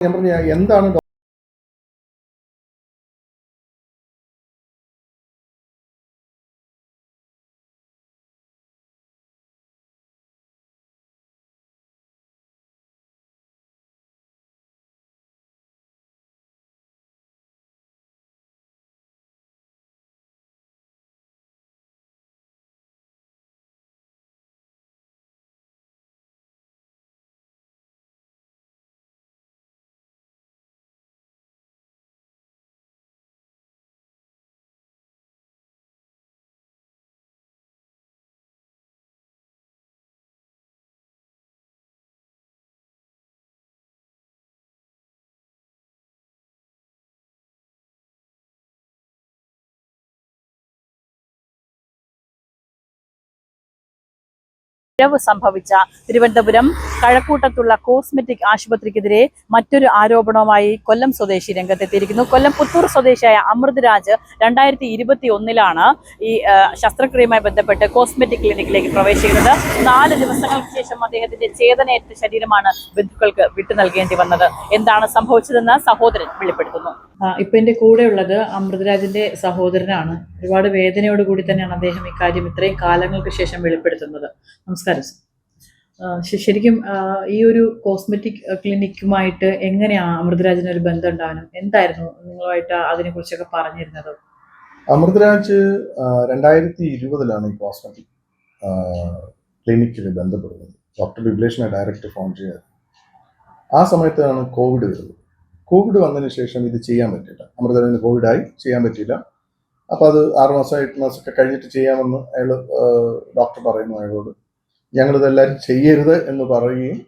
ഞാൻ പറഞ്ഞ എന്താണ് ഡോ- സംഭവിച്ച തിരുവനന്തപുരം കഴക്കൂട്ടത്തുള്ള കോസ്മെറ്റിക് ആശുപത്രിക്കെതിരെ മറ്റൊരു ആരോപണവുമായി കൊല്ലം സ്വദേശി രംഗത്തെത്തിയിരിക്കുന്നു. കൊല്ലം പുത്തൂർ സ്വദേശിയായ അമൃത്രാജ് രണ്ടായിരത്തി ഈ ശസ്ത്രക്രിയയുമായി ബന്ധപ്പെട്ട് കോസ്മെറ്റിക് ക്ലിനിക്കിലേക്ക് പ്രവേശിക്കുന്നത്. നാല് ദിവസങ്ങൾക്ക് ശേഷം അദ്ദേഹത്തിന്റെ ചേതനയേറ്റ ശരീരമാണ് ബന്ധുക്കൾക്ക് വിട്ടു നൽകേണ്ടി വന്നത്. എന്താണ് സംഭവിച്ചതെന്ന് സഹോദരൻ വെളിപ്പെടുത്തുന്നു. ഇപ്പൊ എന്റെ കൂടെ ഉള്ളത് അമൃതരാജിന്റെ സഹോദരനാണ്. ഒരുപാട് വേദനയോടുകൂടി തന്നെയാണ് അദ്ദേഹം ഇക്കാര്യം ഇത്രയും കാലങ്ങൾക്ക് ശേഷം വെളിപ്പെടുത്തുന്നത്. നമസ്കാരം. ശ- ശരിക്കും ഈ ഒരു കോസ്മെറ്റിക് ക്ലിനിക്കുമായിട്ട് എങ്ങനെയാണ് അമൃതരാജിന് ഒരു ബന്ധം ഉണ്ടാവാനും എന്തായിരുന്നു നിങ്ങളുമായിട്ട് അതിനെ കുറിച്ചൊക്കെ പറഞ്ഞിരുന്നത്? അമൃതരാജ് രണ്ടായിരത്തി ഇരുപതിലാണ് ഈ കോസ്മെറ്റിക് ക്ലിനിക്കിൽ ബന്ധപ്പെടുന്നത്. ഡോക്ടർ ബിബ്ലേഷിനെ ഡയറക്റ്റ് ഫോൺ ചെയ്യാറ് ആ സമയത്താണ് കോവിഡ് വരുന്നത്. കോവിഡ് വന്നതിന് ശേഷം ഇത് ചെയ്യാൻ പറ്റില്ല അമൃതരാജിന് കോവിഡായി ചെയ്യാൻ പറ്റിയില്ല. അപ്പോൾ അത് ആറ് മാസം എട്ട് മാസമൊക്കെ കഴിഞ്ഞിട്ട് ചെയ്യാമെന്ന് അയാൾ ഡോക്ടർ പറയുന്നു അയാളോട്. ഞങ്ങളിത് എല്ലാവരും ചെയ്യരുത് എന്ന് പറയുകയും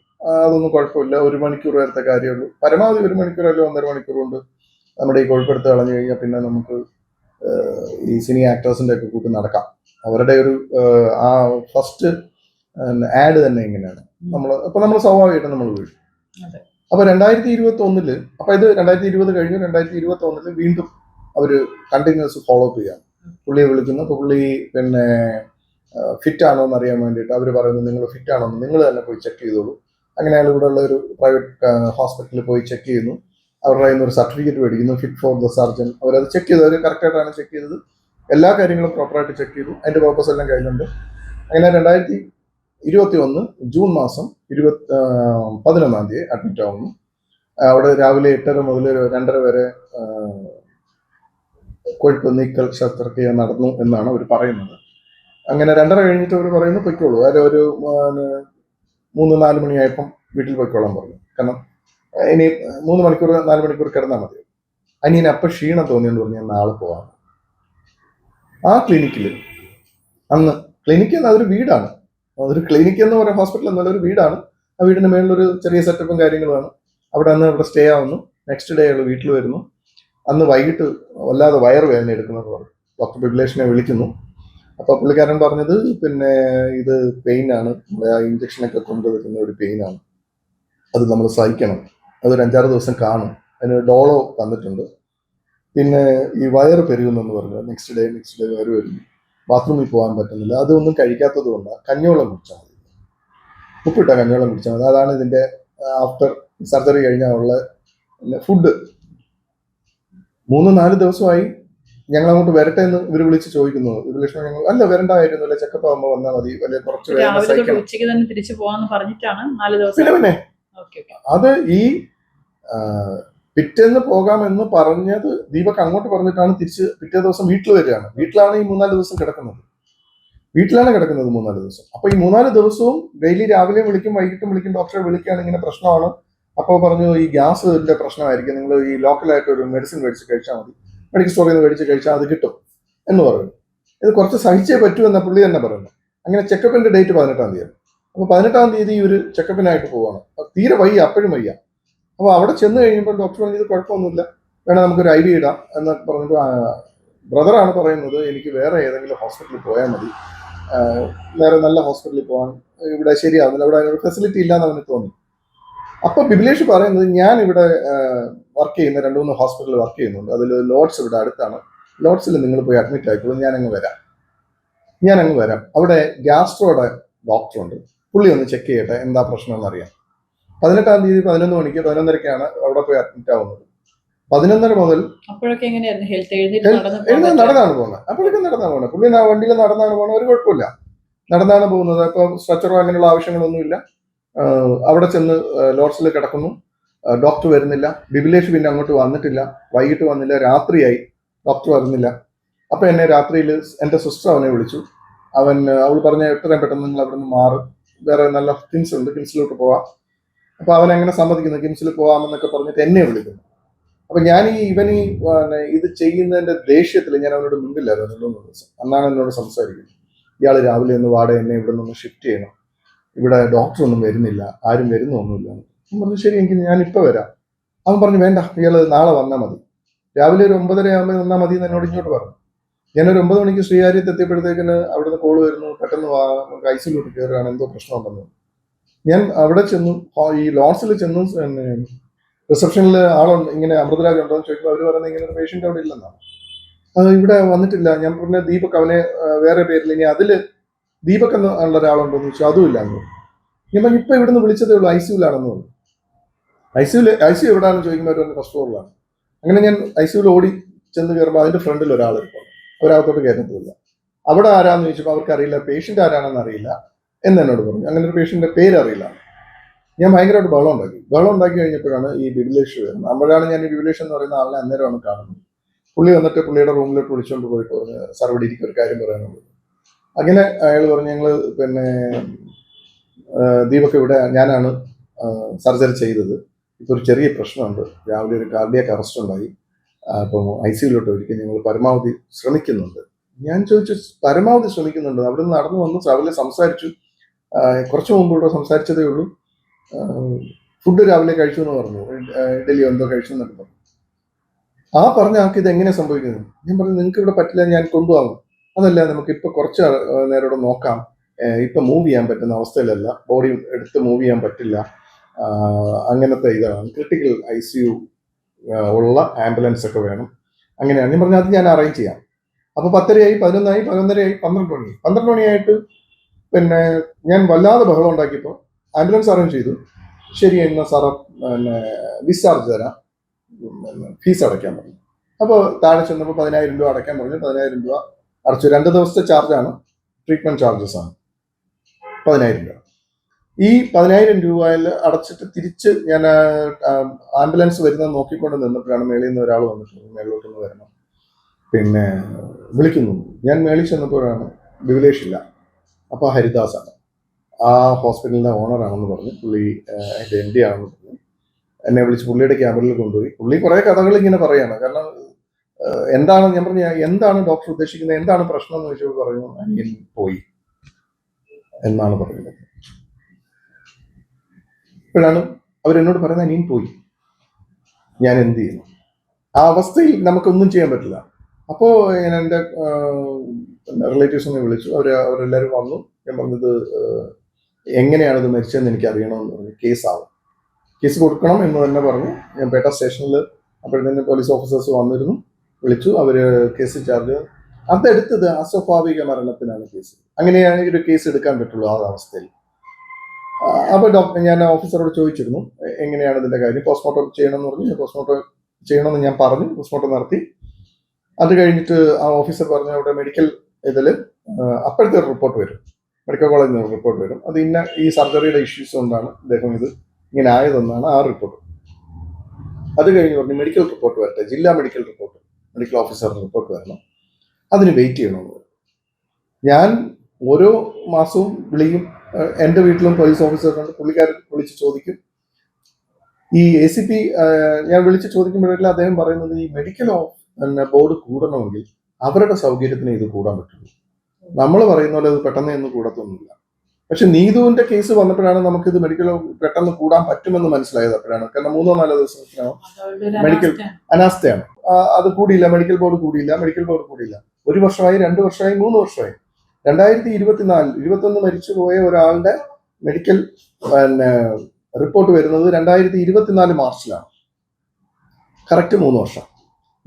അതൊന്നും കുഴപ്പമില്ല. ഒരു മണിക്കൂർ നേരത്തെ കാര്യമുള്ളൂ. പരമാവധി ഒരു മണിക്കൂർ അല്ലെങ്കിൽ ഒന്നര മണിക്കൂർ കൊണ്ട് നമ്മുടെ ഈ കൊഴുപ്പെടുത്ത് കളഞ്ഞു കഴിഞ്ഞാൽ പിന്നെ നമുക്ക് ഈ സിനി ആക്ടേഴ്സിന്റെ ഒക്കെ കൂട്ടി നടക്കാം. അവരുടെ ഒരു ആ ഫസ്റ്റ് ആഡ് തന്നെ ഇങ്ങനെയാണ്. നമ്മൾ അപ്പൊ നമ്മൾ സ്വാഭാവികമായിട്ട് നമ്മൾ വീഴും. അപ്പോൾ അപ്പൊ രണ്ടായിരത്തി ഇരുപത്തി ഒന്നിൽ അപ്പൊ ഇത് രണ്ടായിരത്തി ഇരുപത് കഴിഞ്ഞു രണ്ടായിരത്തി ഇരുപത്തി ഒന്നിൽ വീണ്ടും അവർ കണ്ടിന്യൂസ് ഫോളോ അപ്പ് ചെയ്യാം. പുള്ളിയെ വിളിക്കുന്നു. അപ്പൊ പുള്ളി പിന്നെ ഫിറ്റ് ആണോ എന്ന് അറിയാൻ വേണ്ടിയിട്ട് അവർ പറയുന്നത് നിങ്ങൾ ഫിറ്റ് ആണോ എന്ന് നിങ്ങൾ തന്നെ പോയി ചെക്ക് ചെയ്തോളൂ. അങ്ങനെ അയാൾ ഇവിടെ ഉള്ള ഒരു പ്രൈവറ്റ് ഹോസ്പിറ്റലിൽ പോയി ചെക്ക് ചെയ്യുന്നു. അവരുടെ കയ്യിൽ നിന്ന് ഒരു സർട്ടിഫിക്കറ്റ് മേടിക്കുന്നു ഫിറ്റ് ഫോർ ദ സർജൻ അവരത് ചെക്ക് ചെയ്തു. അവർ കറക്റ്റായിട്ടാണ് ചെക്ക് ചെയ്തത്. എല്ലാ കാര്യങ്ങളും പ്രോപ്പറായിട്ട് ചെക്ക് ചെയ്തു. അതിന്റെ പർപ്പസ് എല്ലാം കയ്യിലുണ്ട്. അങ്ങനെ രണ്ടായിരത്തി ഇരുപത്തി ഒന്ന് ജൂൺ മാസം ഇരുപത്തി പതിനൊന്നാം തീയതി അഡ്മിറ്റ് ആവുന്നു. അവിടെ രാവിലെ എട്ടര മുതൽ രണ്ടര വരെ കൊഴുപ്പ് നീക്കൽ ശസ്ത്രക്രിയ നടന്നു എന്നാണ് അവർ പറയുന്നത്. അങ്ങനെ രണ്ടര കഴിഞ്ഞിട്ട് അവർ പറയുന്നു പൊയ്ക്കോളൂ. അതായത് ഒരു മൂന്ന് നാല് മണിയായപ്പം വീട്ടിൽ പൊയ്ക്കോളാൻ പറഞ്ഞു. കാരണം ഇനി മൂന്ന് മണിക്കൂർ നാല് മണിക്കൂർ കിടന്നാൽ മതി. അനിയന് അപ്പം ക്ഷീണം തോന്നിയെന്ന് പറഞ്ഞ് നാളെ പോവാം ആ ക്ലിനിക്കിൽ അന്ന് ക്ലിനിക്ക് എന്ന അതൊരു വീടാണ്. അതൊരു ക്ലിനിക്ക് എന്ന് പറയുന്ന ഹോസ്പിറ്റൽ എന്നുള്ള ഒരു വീടാണ്. ആ വീടിന് മേളിലൊരു ചെറിയ സെറ്റപ്പും കാര്യങ്ങളുമാണ് അവിടെ അന്ന് അവിടെ സ്റ്റേ ആവുന്നു. നെക്സ്റ്റ് ഡേ അയാൾ വീട്ടിൽ വരുന്നു. അന്ന് വൈകിട്ട് വല്ലാതെ വയർ വേദന എടുക്കുന്നത് പറഞ്ഞു. ഡോക്ടർ ബിബ്ലേഷിനെ വിളിക്കുന്നു. അപ്പോൾ പുള്ളിക്കാരൻ പറഞ്ഞത് പിന്നെ ഇത് പെയിൻ ആണ്. ആ ഇഞ്ചക്ഷനൊക്കെ കൊണ്ടുവരുന്ന ഒരു പെയിൻ ആണ്. അത് നമ്മൾ സഹിക്കണം. അതൊരു അഞ്ചാറ് ദിവസം കാണും. അതിന് ഡോളോ തന്നിട്ടുണ്ട്. പിന്നെ ഈ വയറ് പെരുകുന്നെന്ന് പറഞ്ഞു നെക്സ്റ്റ് ഡേ നെക്സ്റ്റ് ഡേ വയറ് വരുന്നു ബാത്റൂമിൽ പോകാൻ പറ്റുന്നില്ല. അതൊന്നും കഴിക്കാത്തത് കൊണ്ട് കഞ്ഞോളം കുടിച്ചാൽ മതി. ഉപ്പിട്ട കഞ്ഞോളം കുടിച്ചാൽ മതി. അതാണ് ഇതിന്റെ ആഫ്റ്റർ സർജറി കഴിഞ്ഞാൽ ഉള്ള ഫുഡ് മൂന്ന് നാല് ദിവസമായി ഞങ്ങൾ അങ്ങോട്ട് വരട്ടെ എന്ന് ഇവർ വിളിച്ച് ചോദിക്കുന്നു. ലക്ഷ്മി ഞങ്ങൾ അല്ല വരണ്ടായിരുന്നു അല്ലെ? ചെക്കപ്പ് ആകുമ്പോൾ വന്നാൽ മതി. അല്ലെ കുറച്ച് ഉച്ചയ്ക്ക് തന്നെ തിരിച്ചു പറഞ്ഞിട്ടാണ് നാല് ദിവസം. പിന്നെ അത് ഈ പിറ്റേന്ന് പോകാമെന്ന് പറഞ്ഞത് ദീപക് അങ്ങോട്ട് പറഞ്ഞിട്ടാണ് തിരിച്ച് പിറ്റേ ദിവസം വീട്ടിൽ വരികയാണ്. വീട്ടിലാണ് ഈ മൂന്നാൽ ദിവസം കിടക്കുന്നത്. വീട്ടിലാണ് കിടക്കുന്നത് മൂന്നാൽ ദിവസം. അപ്പൊ ഈ മൂന്നാൽ ദിവസവും ഡെയിലി രാവിലെ വിളിക്കും വൈകിട്ടും വിളിക്കും ഡോക്ടറെ വിളിക്കുകയാണ് ഇങ്ങനെ പ്രശ്നമാണ്. അപ്പോൾ പറഞ്ഞു ഈ ഗ്യാസിന്റെ പ്രശ്നമായിരിക്കും. നിങ്ങൾ ഈ ലോക്കലായിട്ട് ഒരു മെഡിസിൻ മേടിച്ച് കഴിച്ചാൽ മതി. മെഡിക്കൽ സ്റ്റോറിൽ നിന്ന് മേടിച്ച് കഴിച്ചാൽ അത് കിട്ടും എന്ന് പറയുന്നു. ഇത് കുറച്ച് സഹിച്ചേ പറ്റൂ എന്ന പുള്ളി തന്നെ പറയുന്നു. അങ്ങനെ ചെക്കപ്പിന്റെ ഡേറ്റ് പതിനെട്ടാം തീയതി. അപ്പോൾ പതിനെട്ടാം തീയതി ഒരു ചെക്കപ്പിനായിട്ട് പോവാണ്. തീരെ വയ്യ അപ്പോഴും വയ്യ. അപ്പോൾ അവിടെ ചെന്ന് കഴിയുമ്പോൾ ഡോക്ടർ പറഞ്ഞു ഇത് കുഴപ്പമൊന്നുമില്ല. വേണേൽ നമുക്കൊരു ഐ വി ഇടാം. എന്ന് പറഞ്ഞിട്ട് ബ്രദറാണ് പറയുന്നത് എനിക്ക് വേറെ ഏതെങ്കിലും ഹോസ്പിറ്റലിൽ പോയാൽ മതി. വേറെ നല്ല ഹോസ്പിറ്റലിൽ പോകാൻ ഇവിടെ ശരിയാവുന്നില്ല. ഇവിടെ ഫെസിലിറ്റി ഇല്ലാന്ന് അവന് തോന്നി. അപ്പോൾ ബിബിലേഷ് പറയുന്നത് ഞാൻ ഇവിടെ വർക്ക് ചെയ്യുന്ന രണ്ട് മൂന്ന് ഹോസ്പിറ്റലിൽ വർക്ക് ചെയ്യുന്നുണ്ട്. അതിൽ ലോഡ്സ് ഇവിടെ അടുത്താണ്. ലോഡ്സിൽ നിങ്ങൾ പോയി അഡ്മിറ്റ് ആയിക്കോളൂ. ഞാൻ അങ്ങ് വരാം. ഞാൻ അങ്ങ് വരാം. അവിടെ ഗ്യാസ്ട്രോയുടെ ഡോക്ടറുണ്ട് പുള്ളി ഒന്ന് ചെക്ക് ചെയ്യട്ടെ. എന്താ പ്രശ്നം എന്നറിയാം. പതിനെട്ടാം തീയതി പതിനൊന്ന് മണിക്ക് പതിനൊന്നരക്കാണ് അവിടെ പോയി അഡ്മിറ്റ് ആവുന്നത്. പതിനൊന്നര മുതൽ അപ്പോഴൊക്കെ എങ്ങനെയായിരുന്നു? ഹെൽത്ത് നടന്നാണ് പോകുന്നത്. അപ്പോഴേക്കും നടന്നാണ് പോകുന്നത്. പുള്ളി വണ്ടിയിൽ നടന്നാണ് പോകുന്നത്. ഒരു കുഴപ്പമില്ല. നടന്നാണ് പോകുന്നത്. അപ്പോൾ സ്ട്രെച്ചറോ അങ്ങനെയുള്ള ആവശ്യങ്ങളൊന്നുമില്ല. അവിടെ ചെന്ന് ലോഡ്സിൽ കിടക്കുന്നു. ഡോക്ടർ വരുന്നില്ല. ബിബിലേഷ് പിന്നെ അങ്ങോട്ട് വന്നിട്ടില്ല. വൈകിട്ട് വന്നില്ല. രാത്രിയായി. ഡോക്ടർ വരുന്നില്ല. അപ്പോൾ എന്നെ രാത്രിയിൽ എന്റെ സിസ്റ്റർ അവനെ വിളിച്ചു. അവൻ അവൾ പറഞ്ഞ എത്രയും പെട്ടെന്ന് നിങ്ങൾ അവിടെ നിന്ന് മാറും. വേറെ നല്ല കിംസ് ഉണ്ട്. കിംസിലോട്ട് പോവാം. അപ്പോൾ അവൻ എങ്ങനെ സമ്മതിക്കുന്നു? കിംസിൽ പോവാമെന്നൊക്കെ പറഞ്ഞിട്ട് എന്നെ വിളിക്കുന്നു. അപ്പം ഞാൻ ഈ ഇവൻ ഈ ഇത് ചെയ്യുന്നതിന്റെ ദേഷ്യത്തിൽ ഞാൻ അവനോട് മിണ്ടില്ലായിരുന്നു. രണ്ടു ദിവസം. അന്നാണ് എന്നോട് സംസാരിക്കുന്നത്. ഇയാൾ രാവിലെ ഒന്ന് വാടക എന്നെ ഇവിടെ നിന്ന് ഷിഫ്റ്റ് ചെയ്യണം. ഇവിടെ ഡോക്ടർ ഒന്നും വരുന്നില്ല. ആരും വരുന്നൊന്നുമില്ല. പറഞ്ഞു ശരി എനിക്ക് ഇപ്പൊ വരാം. അവൻ പറഞ്ഞു വേണ്ട ഇയാൾ നാളെ വന്നാൽ മതി. രാവിലെ ഒരു ഒമ്പതര ആകുമ്പോൾ വന്നാൽ മതി എന്ന് എന്നോട് ഇങ്ങോട്ട് പറഞ്ഞു. ഞാൻ ഒരു ഒമ്പത് മണിക്ക് ശ്രീകാര്യത്ത് എത്തിയപ്പോഴത്തേക്കിന് അവിടുന്ന് കോൾ വരുന്നു. പെട്ടെന്ന് ഐസിലോട്ട് കയറുകയാണ് എന്തോ പ്രശ്നം ഉണ്ടെന്ന്. ഞാൻ അവിടെ ചെന്നു ഈ ലോഡ്സിൽ ചെന്നു റിസപ്ഷനിൽ ആളുണ്ട് ഇങ്ങനെ അമൃതരാജ് ഉണ്ടോ എന്ന് ചോദിക്കുമ്പോൾ അവർ പറയുന്നത് ഇങ്ങനെ ഒരു പേഷ്യന്റ് അവിടെ ഇല്ലെന്നാണ് അത് ഇവിടെ വന്നിട്ടില്ല. ഞാൻ പറഞ്ഞ ദീപക് അവനെ വേറെ പേരിൽ ഇനി അതിൽ ദീപക് എന്ന് ഉള്ള ഒരാളുണ്ടോ എന്ന് ചോദിച്ചു. അതും ഇല്ലാന്ന് പറഞ്ഞു. ഞാൻ ഇപ്പൊ ഇവിടുന്ന് വിളിച്ചതേ ഉള്ളൂ ഐ സിയുലാണെന്ന് പറഞ്ഞു. ഐ സിയുൽ ഐ സി എവിടെയാണെന്ന് ചോദിക്കുമ്പോൾ അവർ ഫസ്റ്റ് ഫ്ലോറിലാണ് അങ്ങനെ ഞാൻ ഐ സിയുൽ ഓടി ചെന്ന് കയറുമ്പോൾ അതിന്റെ ഫ്രണ്ടിൽ ഒരാൾ ഇരിപ്പുണ്ട്. അവരകത്തോട്ട് കയറത്തില്ല അവിടെ ആരാന്ന് ചോദിച്ചപ്പോൾ അവർക്ക് അറിയില്ല. പേഷ്യന്റ് ആരാണെന്ന് അറിയില്ല എന്ന് എന്നോട് പറഞ്ഞു. അങ്ങനെ ഒരു പേഷ്യന്റിന്റെ പേര് അറിയില്ല. ഞാൻ ഭയങ്കരമായിട്ട് ബഹളം ഉണ്ടാക്കി. ബഹളം ഉണ്ടാക്കി കഴിഞ്ഞപ്പോഴാണ് ഈ ബിബിലേഷ് വരുന്നത്. അപ്പോഴാണ് ഞാൻ ഈ ബിബിലേഷ് എന്ന് പറയുന്ന ആളെ അന്നേരമാണ് കാണുന്നത്. പുള്ളി വന്നിട്ട് പുള്ളിയുടെ റൂമിലോട്ട് വിളിച്ചുകൊണ്ട് പോയിട്ട് പറഞ്ഞു സാർ ഇവിടെ ഇരിക്കും ഒരു കാര്യം പറയാനുള്ളത് അങ്ങനെ അയാൾ പറഞ്ഞു ഞങ്ങൾ പിന്നെ ദീപക് ഇവിടെ ഞാനാണ് സർജറി ചെയ്തത്. ഒരു ചെറിയ പ്രശ്നമുണ്ട്. രാവിലെ ഒരു കാർഡിയാക്ക് അറസ്റ്റ് ഉണ്ടായി. അപ്പം ഐ സിയിലോട്ട് ഒരിക്കൽ ഞങ്ങൾ പരമാവധി ശ്രമിക്കുന്നുണ്ട്. ഞാൻ ചോദിച്ചു പരമാവധി ശ്രമിക്കുന്നുണ്ട്. അവിടെ നിന്ന് നടന്നു വന്ന് രാവിലെ സംസാരിച്ചു. കുറച്ച് മുമ്പ് ഇവിടെ സംസാരിച്ചതേ ഉള്ളൂ. ഫുഡ് രാവിലെ കഴിച്ചു എന്ന് പറഞ്ഞു ഇഡലി എന്തോ കഴിച്ചു എന്നൊക്കെ പറഞ്ഞു. ആ പറഞ്ഞ ആൾക്ക് ഇത് എങ്ങനെ സംഭവിക്കുന്നത് ഞാൻ പറഞ്ഞു നിങ്ങൾക്ക് ഇവിടെ പറ്റില്ല ഞാൻ കൊണ്ടുപോകാം. അതല്ല നമുക്ക് ഇപ്പൊ കുറച്ച് ആ, നേരം ഇവിടെ നോക്കാം. ഇപ്പൊ മൂവ് ചെയ്യാൻ പറ്റുന്ന അവസ്ഥയിലല്ല. ബോഡി എടുത്ത് മൂവ് ചെയ്യാൻ പറ്റില്ല. അങ്ങനത്തെ ഇതാണ്. ക്രിട്ടിക്കൽ ഐ സി യു ഉള്ള ആംബുലൻസ് ഒക്കെ വേണം. അങ്ങനെയാണ്. ഞാൻ പറഞ്ഞാൽ അത് ഞാൻ അറേഞ്ച് ചെയ്യാം. അപ്പൊ പത്തരയായി പതിനൊന്നായി പതിനൊന്നരയായി പന്ത്രണ്ട് മണി. പന്ത്രണ്ട് മണിയായിട്ട് പിന്നെ ഞാൻ വല്ലാതെ ബഹളം ഉണ്ടാക്കിയപ്പോൾ ആംബുലൻസ് അറേഞ്ച് ചെയ്തു. ശരി എന്നാൽ സാറ പിന്നെ ഡിസ്ചാർജ് തരാം. ഫീസ് അടയ്ക്കാൻ പറഞ്ഞു. അപ്പോൾ താഴെ ചെന്നപ്പോൾ പതിനായിരം രൂപ അടയ്ക്കാൻ പറഞ്ഞു. പതിനായിരം രൂപ അടച്ചു. രണ്ട് ദിവസത്തെ ചാർജാണ് ട്രീറ്റ്മെന്റ് ചാർജസ് ആണ്. പതിനായിരം രൂപ. ഈ പതിനായിരം രൂപയിൽ അടച്ചിട്ട് തിരിച്ച് ഞാൻ ആംബുലൻസ് വരുന്നത് നോക്കിക്കൊണ്ട് നിന്നപ്പോഴാണ് മേളിൽ നിന്ന് ഒരാൾ വന്നിട്ടുണ്ട് മേളിലോട്ടൊന്ന് വരണം. പിന്നെ വിളിക്കുന്നു. ഞാൻ മേളിൽ ചെന്നപ്പോഴാണ് വിവിലേഷ് ഇല്ല അപ്പോൾ ഹരിദാസാണ് ആ ഹോസ്പിറ്റലിന്റെ ഓണറാണെന്ന് പറഞ്ഞു. പുള്ളി എന്റെ എം ഡി ആണെന്ന് പറഞ്ഞു. എന്നെ വിളിച്ച് പുള്ളിയുടെ ക്യാബിനിൽ കൊണ്ടുപോയി. പുള്ളി കുറേ കഥകൾ ഇങ്ങനെ പറയാണ്. കാരണം എന്താണ് ഞാൻ പറഞ്ഞു എന്താണ് ഡോക്ടർ ഉദ്ദേശിക്കുന്നത്? എന്താണ് പ്രശ്നം എന്ന് ചോദിച്ചപ്പോൾ പറഞ്ഞു അനിയൻ പോയി എന്നാണ് പറയുന്നത്. ഇപ്പോഴാണ് അവരെന്നോട് പറയുന്നത് അനിയൻ പോയി. ഞാൻ എന്ത് ചെയ്യുന്നു? ആ അവസ്ഥയിൽ നമുക്കൊന്നും ചെയ്യാൻ പറ്റില്ല. അപ്പോൾ ഞാൻ എന്റെ റിലേറ്റീവ്സിനെ വിളിച്ചു. അവർ അവരെല്ലാവരും വന്നു. ഞാൻ പറഞ്ഞത് എങ്ങനെയാണ് ഇത് മരിച്ചതെന്ന് എനിക്ക് അറിയണമെന്ന് പറഞ്ഞു. കേസാവും. കേസ് കൊടുക്കണം എന്ന് തന്നെ പറഞ്ഞു. ഞാൻ പേട്ട സ്റ്റേഷനിൽ അപ്പോഴത്തേന് പോലീസ് ഓഫീസേഴ്സ് വന്നിരുന്നു. വിളിച്ചു. അവർ കേസ് ചാർജ് അതെടുത്തത് അസ്വാഭാവിക മരണത്തിനാണ് കേസ്. അങ്ങനെയാണ് ഒരു കേസ് എടുക്കാൻ പറ്റുള്ളൂ ആ അവസ്ഥയിൽ. ആ, അപ്പൊ ഡോക്ടർ ഞാൻ ഓഫീസറോട് ചോദിച്ചിരുന്നു എങ്ങനെയാണ് ഇതിന്റെ കാര്യം? പോസ്റ്റ്മോർട്ടം ചെയ്യണമെന്ന് പറഞ്ഞു. പോസ്റ്റ്മോർട്ടം ചെയ്യണമെന്ന് ഞാൻ പറഞ്ഞു. പോസ്റ്റ്മോർട്ടം നടത്തി. അത് കഴിഞ്ഞിട്ട് ആ ഓഫീസർ പറഞ്ഞു അവിടെ മെഡിക്കൽ ഇതിൽ അപ്പോഴത്തെ റിപ്പോർട്ട് വരും. മെഡിക്കൽ കോളേജിൽ നിന്ന് റിപ്പോർട്ട് വരും. അത് ഇന്ന ഈ സർജറിയുടെ ഇഷ്യൂസ് കൊണ്ടാണ് അദ്ദേഹം ഇത് ഇങ്ങനെ ആയതെന്നാണ് ആ റിപ്പോർട്ട്. അത് കഴിഞ്ഞ് പറഞ്ഞു മെഡിക്കൽ റിപ്പോർട്ട് വരട്ടെ. ജില്ലാ മെഡിക്കൽ റിപ്പോർട്ട് മെഡിക്കൽ ഓഫീസറുടെ റിപ്പോർട്ട് വരണം. അതിന് വെയിറ്റ് ചെയ്യണമെന്ന് ഞാൻ ഓരോ മാസവും വിളിയും എന്റെ വീട്ടിലും പോലീസ് ഓഫീസറുണ്ട് പുള്ളിക്കാരൻ വിളിച്ച് ചോദിക്കും. ഈ എ സി പി ഞാൻ വിളിച്ച് ചോദിക്കുമ്പോഴെല്ലാം അദ്ദേഹം പറയുന്നത് ഈ മെഡിക്കൽ പിന്നെ ബോർഡ് കൂടണമെങ്കിൽ അവരുടെ സൗകര്യത്തിന് ഇത് കൂടാൻ പറ്റുള്ളൂ. നമ്മൾ പറയുന്ന പോലെ ഇത് പെട്ടെന്ന് ഒന്നും കൂടത്തൊന്നുമില്ല. പക്ഷെ നീതുവിന്റെ കേസ് വന്നപ്പോഴാണ് നമുക്ക് ഇത് മെഡിക്കൽ പെട്ടെന്ന് കൂടാൻ പറ്റുമെന്ന് മനസ്സിലായത് അപ്പോഴാണ്. കാരണം മൂന്നോ നാലോ ദിവസത്തിനകം മെഡിക്കൽ അനാസ്ഥയാണ്. അത് കൂടിയില്ല. മെഡിക്കൽ ബോർഡ് കൂടിയില്ല. മെഡിക്കൽ ബോർഡ് കൂടിയില്ല. ഒരു വർഷമായി രണ്ട് വർഷമായി മൂന്ന് വർഷമായി. രണ്ടായിരത്തി ഇരുപത്തിനാല് ഇരുപത്തൊന്ന് മരിച്ചു പോയ ഒരാളുടെ മെഡിക്കൽ പിന്നെ റിപ്പോർട്ട് വരുന്നത് രണ്ടായിരത്തി ഇരുപത്തിനാല് മാർച്ചിലാണ്. കറക്റ്റ് മൂന്ന് വർഷം.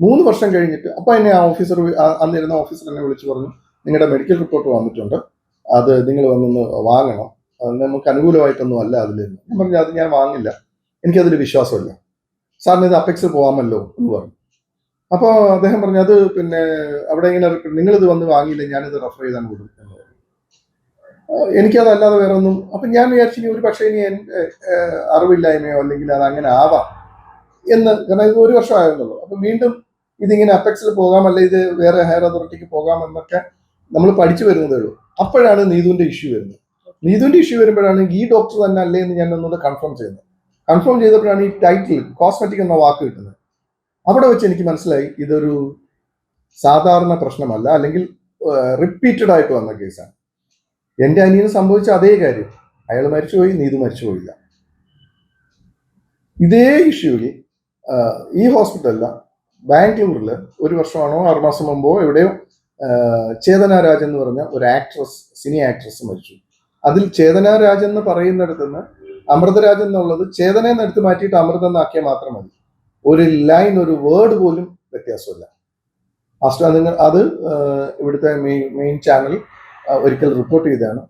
മൂന്ന് വർഷം കഴിഞ്ഞിട്ട് അപ്പൊ എന്നെ ആ ഓഫീസർ അന്നിരുന്ന ഓഫീസർ എന്നെ വിളിച്ചു പറഞ്ഞു നിങ്ങളുടെ മെഡിക്കൽ റിപ്പോർട്ട് വന്നിട്ടുണ്ട്. അത് നിങ്ങൾ വന്നൊന്ന് വാങ്ങണം. നമുക്ക് അനുകൂലമായിട്ടൊന്നും അല്ല അതിൽ ഞാൻ പറഞ്ഞു അത് ഞാൻ വാങ്ങില്ല. എനിക്കതിൽ വിശ്വാസമില്ല. സാറിന് ഇത് അപ്പെക്സിൽ പോകാമല്ലോ എന്ന് പറഞ്ഞു. അപ്പോൾ അദ്ദേഹം പറഞ്ഞു അത് പിന്നെ അവിടെ ഇങ്ങനെ നിങ്ങളിത് വന്ന് വാങ്ങിയില്ല ഞാനിത് റെഫർ ചെയ്താൽ ആ, എനിക്കതല്ലാതെ വേറെ ഒന്നും അപ്പം ഞാൻ വിചാരിച്ചു ഇനി ഒരു പക്ഷേ ഇനി അറിവില്ലായ്മയോ അല്ലെങ്കിൽ അത് അങ്ങനെ ആവാം എന്ന് കാരണം ഇത് ഒരു വർഷമായിരുന്നുള്ളൂ അപ്പൊ അപ്പം വീണ്ടും ഇതിങ്ങനെ അപ്പെക്സിൽ പോകാം അല്ലെ ഇത് വേറെ ഹയർ അതോറിറ്റിക്ക് പോകാം എന്നൊക്കെ നമ്മൾ പഠിച്ചു വരുന്നതേ ഉള്ളൂ. അപ്പോഴാണ് നീതുവിന്റെ ഇഷ്യൂ വരുന്നത്. നീതുവിന്റെ ഇഷ്യൂ വരുമ്പോഴാണ് ഈ ഡോക്ടർ തന്നെ അല്ലേ എന്ന് ഞാൻ ഒന്നുകൂടെ കൺഫേം ചെയ്യുന്നത്. കൺഫേം ചെയ്തപ്പോഴാണ് ഈ ടൈറ്റിൽ കോസ്മെറ്റിക് എന്ന വാക്ക് കിട്ടുന്നത്. അവിടെ വെച്ച് എനിക്ക് മനസ്സിലായി ഇതൊരു സാധാരണ പ്രശ്നമല്ല അല്ലെങ്കിൽ റിപ്പീറ്റഡ് ആയിട്ട് വന്ന കേസാണ് എന്റെ അനിയന് സംഭവിച്ച അതേ കാര്യം. അയാൾ മരിച്ചുപോയി നീതു മരിച്ചുപോയില്ല. ഇതേ ഇഷ്യൂവിൽ ഈ ഹോസ്പിറ്റലിൽ ബാംഗ്ലൂരിൽ ഒരു വർഷമാണോ ആറ് മാസം മുമ്പോ എവിടെയോ ചേതനാരാജ് ചേതന രാജ് എന്ന് പറഞ്ഞ ഒരു ആക്ട്രസ് സിനി ആക്ട്രസ് മരിച്ചു. അതിൽ ചേതന രാജ് എന്ന് പറയുന്നിടത്ത് നിന്ന് അമൃതരാജ് എന്നുള്ളത് ചേതന എന്ന് എടുത്ത് മാറ്റിയിട്ട് അമൃതം എന്നാക്കിയാൽ മാത്രം മതി. ഒരു ലൈൻ ഒരു വേർഡ് പോലും വ്യത്യാസമില്ല. മാസ്റ്റർ നിങ്ങൾ അത് ഇവിടുത്തെ മെയിൻ മെയിൻ ചാനൽ ഒരിക്കൽ റിപ്പോർട്ട് ചെയ്തതാണ്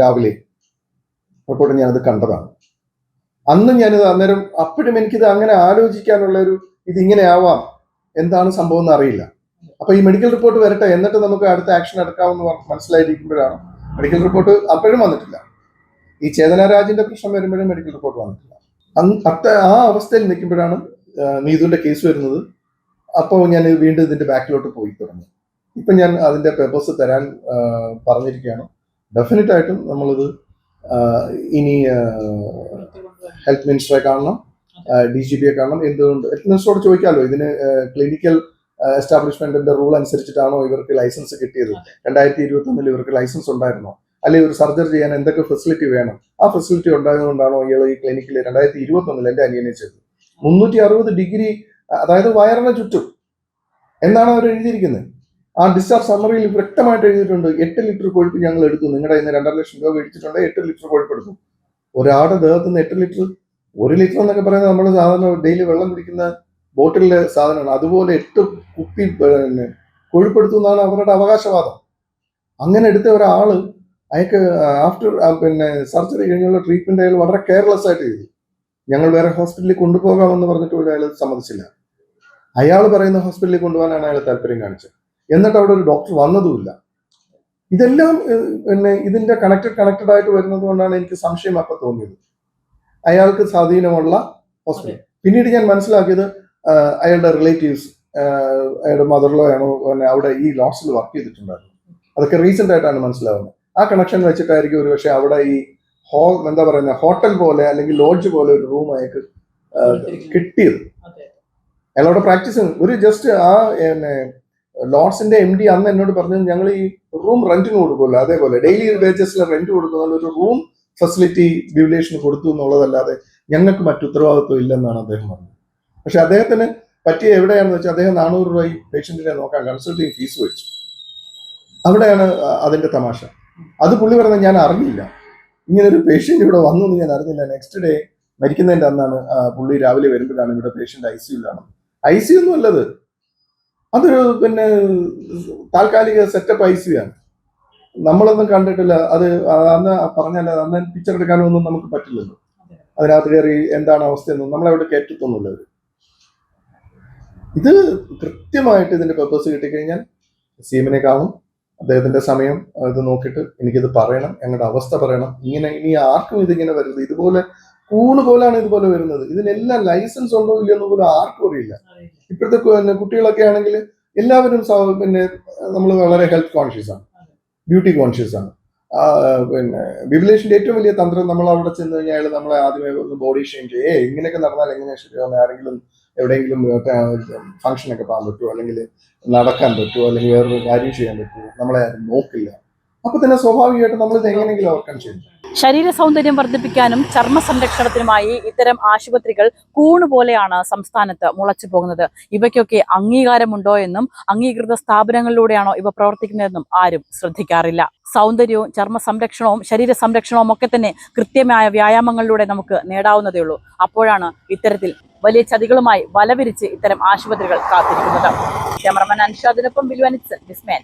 രാവിലെ. റിപ്പോർട്ട് ഞാനത് കണ്ടതാണ്. അന്ന് ഞാനിത് അന്നേരം അപ്പോഴും എനിക്കിത് അങ്ങനെ ആലോചിക്കാനുള്ള ഒരു ഇതിങ്ങനെ ആവാം. എന്താണ് സംഭവം എന്ന് അറിയില്ല. അപ്പൊ ഈ മെഡിക്കൽ റിപ്പോർട്ട് വരട്ടെ എന്നിട്ട് നമുക്ക് അടുത്ത ആക്ഷൻ എടുക്കാമെന്ന് മനസ്സിലായിരിക്കുമ്പോഴാണ് മെഡിക്കൽ റിപ്പോർട്ട് അപ്പോഴും വന്നിട്ടില്ല. ഈ ചേതനരാജിന്റെ പ്രശ്നം വരുമ്പോഴും മെഡിക്കൽ റിപ്പോർട്ട് വന്നിട്ടില്ല. അന്ന് ആ അവസ്ഥയിൽ നിൽക്കുമ്പോഴാണ് നീതുവിന്റെ കേസ് വരുന്നത്. അപ്പോൾ ഞാൻ വീണ്ടും ഇതിന്റെ ബാക്കിലോട്ട് പോയി തുടങ്ങി. ഇപ്പൊ ഞാൻ അതിന്റെ പേപ്പേഴ്സ് തരാൻ പറഞ്ഞിരിക്കുകയാണ്. ഡെഫിനറ്റ് ആയിട്ടും നമ്മളിത് ഇനി ഹെൽത്ത് മിനിസ്റ്ററെ കാണണം ഡി ജി പിയെ കാണണം. എന്തുകൊണ്ട്? ഹെൽത്ത് മിനിസ്റ്ററോട് ചോദിക്കാമല്ലോ. ഇതിന് ക്ലിനിക്കൽ എസ്റ്റാബ്ലിഷ്മെന്റിന്റെ റൂൾ അനുസരിച്ചിട്ടാണോ ഇവർക്ക് ലൈസൻസ് കിട്ടിയത്? രണ്ടായിരത്തി ഇരുപത്തി ഒന്നിൽ ഇവർക്ക് ലൈസൻസ് ഉണ്ടായിരുന്നോ? അല്ലെങ്കിൽ ഒരു സർജറി ചെയ്യാൻ എന്തൊക്കെ ഫെസിലിറ്റി വേണം? ആ ഫെസിലിറ്റി ഉണ്ടായതുകൊണ്ടാണോ ഇയാൾ ഈ ക്ലിനിക്കിൽ രണ്ടായിരത്തി ഇരുപത്തി ഒന്നിൽ എന്റെ അനിയനെ ചെയ്തത്? മുന്നൂറ്റി അറുപത് ഡിഗ്രി അതായത് വയറിന് ചുറ്റും. എന്നാണ് അവർ എഴുതിയിരിക്കുന്നത്? ആ ഡിസ്ചാർജ് സമ്മറിയിൽ വ്യക്തമായിട്ട് എഴുതിയിട്ടുണ്ട് എട്ട് ലിറ്റർ കൊഴുപ്പ് ഞങ്ങൾ എടുക്കും നിങ്ങളുടെ ഇന്ന് രണ്ടര ലക്ഷം രൂപ മേടിച്ചിട്ടുണ്ട് എട്ട് ലിറ്റർ കൊഴുപ്പ് എടുക്കും ഒരാളുടെ ദേഹത്ത് നിന്ന് എട്ട് ലിറ്റർ ഒരു ലിറ്റർ എന്നൊക്കെ പറയുന്നത് നമ്മൾ സാധാരണ ഡെയിലി വെള്ളം കുടിക്കുന്ന ബോട്ടിലെ സാധനമാണ്. അതുപോലെ എട്ട് കുപ്പി പിന്നെ കൊഴുപ്പെടുത്തു എന്നാണ് അവരുടെ അവകാശവാദം. അങ്ങനെ എടുത്ത ഒരാൾ അയാൾക്ക് ആഫ്റ്റർ പിന്നെ സർജറി കഴിഞ്ഞുള്ള ട്രീറ്റ്മെന്റ് അയാൾ വളരെ കെയർലെസ് ആയിട്ട് ചെയ്തു ഞങ്ങൾ വേറെ ഹോസ്പിറ്റലിൽ കൊണ്ടുപോകാമെന്ന് പറഞ്ഞിട്ട് പോലും അയാൾ സമ്മതിച്ചില്ല. അയാൾ പറയുന്ന ഹോസ്പിറ്റലിൽ കൊണ്ടുപോകാനാണ് അയാൾ താല്പര്യം കാണിച്ചത്. എന്നിട്ട് അവിടെ ഒരു ഡോക്ടർ വന്നതുമില്ല. ഇതെല്ലാം പിന്നെ ഇതിന്റെ കണക്റ്റഡ് കണക്റ്റഡ് ആയിട്ട് വരുന്നത് കൊണ്ടാണ് എനിക്ക് സംശയം അപ്പൊ തോന്നിയത്. അയാൾക്ക് സ്വാധീനമുള്ള ഹോസ്പിറ്റൽ പിന്നീട് ഞാൻ മനസ്സിലാക്കിയത് അയാളുടെ റിലേറ്റീവ്സ് അയാളുടെ മദറിലോ ആണോ പിന്നെ അവിടെ ഈ ലോസിൽ വർക്ക് ചെയ്തിട്ടുണ്ടായിരുന്നു. അതൊക്കെ റീസെന്റ് ആയിട്ടാണ് മനസ്സിലാവുന്നത്. ആ കണക്ഷൻ വെച്ചിട്ടായിരിക്കും ഒരു പക്ഷേ അവിടെ ഈ ഹോ എന്താ പറയുന്ന ഹോട്ടൽ പോലെ അല്ലെങ്കിൽ ലോഡ്ജ് പോലെ ഒരു റൂം അയാൾക്ക് കിട്ടിയത്. അയാളോട് പ്രാക്ടീസ് ഒരു ജസ്റ്റ് ആ പിന്നെ ലോഡ്സിന്റെ എം ഡി അന്ന് എന്നോട് പറഞ്ഞത് ഞങ്ങൾ ഈ റൂം റെന്റിന് കൊടുക്കുമല്ലോ അതേപോലെ. ഡെയിലി വേജസിൽ റെന്റ് കൊടുക്കുന്ന ഒരു റൂം ഫെസിലിറ്റി ഡ്യൂലേഷന് കൊടുത്തു എന്നുള്ളതല്ലാതെ ഞങ്ങൾക്ക് മറ്റു ഉത്തരവാദിത്വം ഇല്ലെന്നാണ് അദ്ദേഹം പറഞ്ഞത്. പക്ഷെ അദ്ദേഹത്തിന് പറ്റിയ എവിടെയാണെന്ന് വെച്ചാൽ അദ്ദേഹം നാനൂറ് രൂപ പേഷ്യന്റിനെ നോക്കാൻ കൺസൾട്ടിങ് ഫീസ് വെച്ചു അവിടെയാണ് അതിന്റെ തമാശ. അത് പുള്ളി പറഞ്ഞത് ഞാൻ അറിഞ്ഞില്ല. ഇങ്ങനെ ഒരു പേഷ്യന്റ് ഇവിടെ വന്നു എന്ന് ഞാൻ അറിഞ്ഞില്ല. നെക്സ്റ്റ് ഡേ മരിക്കുന്നതിന്റെ അന്നാണ് പുള്ളി രാവിലെ വരുമ്പോഴാണ് ഇവിടെ പേഷ്യന്റ് ഐ സിയുലാണ് ഐ സി ഒന്നും അല്ലത്. അതൊരു പിന്നെ താൽക്കാലിക സെറ്റപ്പ് ഐ സി ആണ്. നമ്മളൊന്നും കണ്ടിട്ടില്ല. അത് അന്ന് പറഞ്ഞല്ല അന്ന് പിക്ചർ എടുക്കാനൊന്നും നമുക്ക് പറ്റില്ലല്ലോ. അതിനകത്ത് കയറി എന്താണ് അവസ്ഥയെന്നും നമ്മളവിടെ കയറ്റത്തൊന്നുമില്ല ഇത് കൃത്യമായിട്ട് ഇതിന്റെ പെർപ്പസ് കിട്ടിക്കഴിഞ്ഞാൽ സി എമ്മിനെ കാണും അദ്ദേഹത്തിന്റെ സമയം ഇത് നോക്കിയിട്ട് എനിക്കിത് പറയണം ഞങ്ങളുടെ അവസ്ഥ പറയണം. ഇങ്ങനെ ഇനി ആർക്കും ഇതിങ്ങനെ വരുന്നത്. ഇതുപോലെ കൂണ് പോലാണ് ഇതുപോലെ വരുന്നത്. ഇതിനെല്ലാം ലൈസൻസ് ഉണ്ടോ ഇല്ലയോ പോലും ആർക്കും അറിയില്ല. ഇപ്പോഴത്തെ കുട്ടികളൊക്കെ ആണെങ്കിൽ എല്ലാവരും പിന്നെ നമ്മൾ വളരെ ഹെൽത്ത് കോൺഷ്യസ് ആണ്. ബ്യൂട്ടി കോൺഷ്യസ് ആണ്. പിന്നെ ബിബിലേഷന്റെ ഏറ്റവും വലിയ തന്ത്രം നമ്മൾ അവിടെ ചെന്ന് കഴിഞ്ഞാൽ നമ്മളെ ആദ്യമേ ഒന്ന് ബോഡി ഷെയിം ചെയ്യേ. ഇങ്ങനെയൊക്കെ നടന്നാൽ എങ്ങനെയാണ് ശരിയാവുന്നത് ആരെങ്കിലും എവിടെയെങ്കിലും ഫംഗ്ഷൻ ഒക്കെ പോകാൻ പറ്റുമോ? അല്ലെങ്കിൽ നടക്കാൻ പറ്റുമോ? അല്ലെങ്കിൽ വേറൊരു കാര്യം ചെയ്യാൻ പറ്റുമോ? നമ്മളെ ആരും നോക്കില്ല. അപ്പൊ തന്നെ സ്വാഭാവികമായിട്ട് നമ്മൾ ഇത് എങ്ങനെയെങ്കിലും ഓവർകം ചെയ്യും ശരീര സൗന്ദര്യം വർദ്ധിപ്പിക്കാനും ചർമ്മ സംരക്ഷണത്തിനുമായി ഇത്തരം ആശുപത്രികൾ കൂണുപോലെയാണ് സംസ്ഥാനത്ത് മുളച്ചു പോകുന്നത്. ഇവയ്ക്കൊക്കെ അംഗീകാരമുണ്ടോ എന്നും അംഗീകൃത സ്ഥാപനങ്ങളിലൂടെയാണോ ഇവ പ്രവർത്തിക്കുന്നതെന്നും ആരും ശ്രദ്ധിക്കാറില്ല. സൗന്ദര്യവും ചർമ്മ സംരക്ഷണവും ശരീര സംരക്ഷണവും ഒക്കെ തന്നെ കൃത്യമായ വ്യായാമങ്ങളിലൂടെ നമുക്ക് നേടാവുന്നതേ ഉള്ളൂ. അപ്പോഴാണ് ഇത്തരത്തിൽ വലിയ ചതികളുമായി വലവിരിച്ച് ഇത്തരം ആശുപത്രികൾ കാത്തിരിക്കുന്നത്. ക്യാമറമാൻ അൻഷാദിനൊപ്പം ബിൽവനിച്ച് ഡിസ്മാൻ